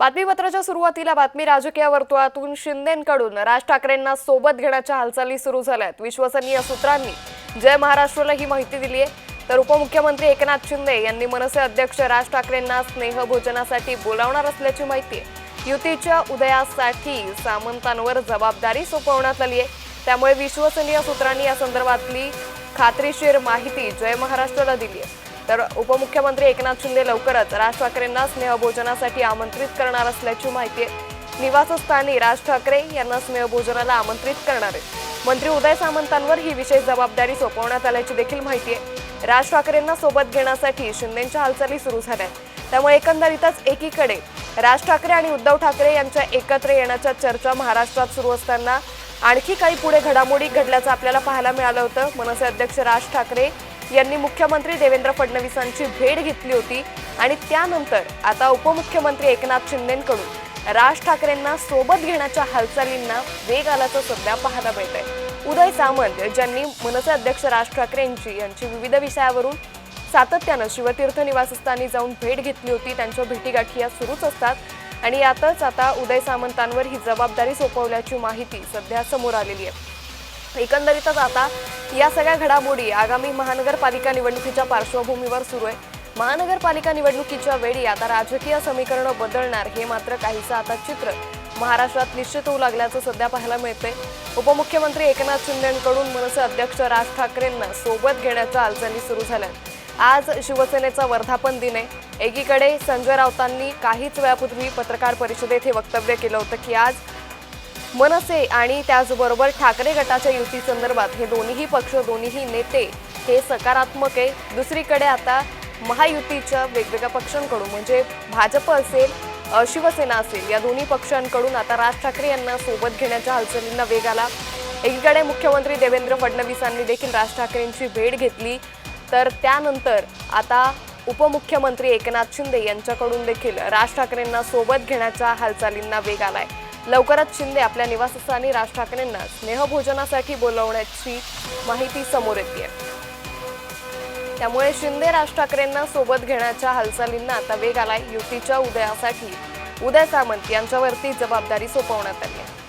बातमीपत्राच्या सुरुवातीला बातमी राजकीय वर्तुळातून शिंदेकडून. राज ठाकरेंना सोबत घेण्याच्या हालचाली सुरू झाल्यात. विश्वसनीय सूत्रांनी जय महाराष्ट्राला ही माहिती दिली आहे तर उपमुख्यमंत्री एकनाथ शिंदे यांनी मनसे अध्यक्ष राज ठाकरेंना स्नेहभोजनासाठी बोलावणार असल्याची माहिती आहे. युतीच्या उदयासाठी सामंतांवर जबाबदारी सोपवण्यात आली आहे. त्यामुळे विश्वसनीय सूत्रांनी या संदर्भातली खात्रीशीर माहिती जय महाराष्ट्राला दिली आहे. तर उपमुख्यमंत्री एकनाथ शिंदे लवकरच राज ठाकरेंना स्नेहभोजनासाठी आमंत्रित करणार असल्याची माहिती आहे निवासस्थानी राज ठाकरे यांना स्नेहभोजनाला आमंत्रित करणार मंत्री उदय सामंतांवर ही विशेष जबाबदारी सोपवण्यात आल्याची देखील माहिती आहे. राज ठाकरेंना सोबत घेण्यासाठी शिंदेच्या हालचाली सुरू झाल्या आहेत त्यामुळे एकंदरीतच एकीकडे राज ठाकरे आणि उद्धव ठाकरे यांच्या एकत्र येण्याच्या चर्चा महाराष्ट्रात सुरू असताना आणखी काही पुढे घडामोडी घडल्याचं आपल्याला पाहायला मिळालं होतं. मनसे अध्यक्ष राज ठाकरे यांनी मुख्यमंत्री देवेंद्र फडणवीसांची भेट घेतली होती. आणि त्यानंतर आता उपमुख्यमंत्री एकनाथ शिंदेकडून राज ठाकरेंना सोबत घेण्याच्या हालचालींना वेग आल्याचं सध्या पाहायला मिळत आहे उदय सामंत ज्यांनी मनसे अध्यक्ष राज ठाकरेंची यांची विविध विषयावरून सातत्यानं शिवतीर्थ निवासस्थानी जाऊन भेट घेतली होती. त्यांच्या भेटीगाठी या सुरूच असतात. आणि यातच आता उदय सामंतांवर ही जबाबदारी सोपवल्याची माहिती सध्या समोर आलेली आहे. एकंदरीतच आता या सगळ्या घडामोडी आगामी महानगरपालिका निवडणुकीच्या पार्श्वभूमीवर सुरू आहे. महानगरपालिका निवडणुकीच्या वेळी आता राजकीय समीकरणं बदलणार हे मात्र काहीसं आता चित्र. महाराष्ट्रात निश्चित होऊ लागल्याचं सध्या पाहायला मिळते उपमुख्यमंत्री एकनाथ शिंदेकडून मनसे अध्यक्ष राज ठाकरेंना सोबत घेण्याच्या हालचाली सुरू झाल्या आज शिवसेनेचा वर्धापन दिन आहे. एकीकडे संजय राऊतांनी काहीच वेळापूर्वी पत्रकार परिषदेत हे वक्तव्य केलं होतं की आज मनसे आणि त्याचबरोबर ठाकरे गटाच्या युती संदर्भात हे दोन्हीही पक्ष दोन्हीही नेते हे सकारात्मक आहे. दुसरीकडे आता महायुतीच्या वेगवेगळ्या पक्षांकडून म्हणजे भाजप असेल शिवसेना असेल या दोन्ही पक्षांकडून आता राज ठाकरे यांना सोबत घेण्याच्या हालचालींना वेग आला. एकीकडे मुख्यमंत्री देवेंद्र फडणवीसांनी देखील राज ठाकरेंची भेट घेतली. तर त्यानंतर आता उपमुख्यमंत्री एकनाथ शिंदे यांच्याकडून देखील राज ठाकरेंना सोबत घेण्याच्या हालचालींना वेग आला आहे लवकरच शिंदे आपल्या निवासस्थानी राज ठाकरेंना स्नेहभोजनासाठी बोलवण्याची माहिती समोर येते त्यामुळे शिंदे राज ठाकरेंना सोबत घेण्याच्या हालचालींना आता वेग आलाय. युतीच्या उदयासाठी उदय सामंत यांच्यावरती जबाबदारी सोपवण्यात आली आहे.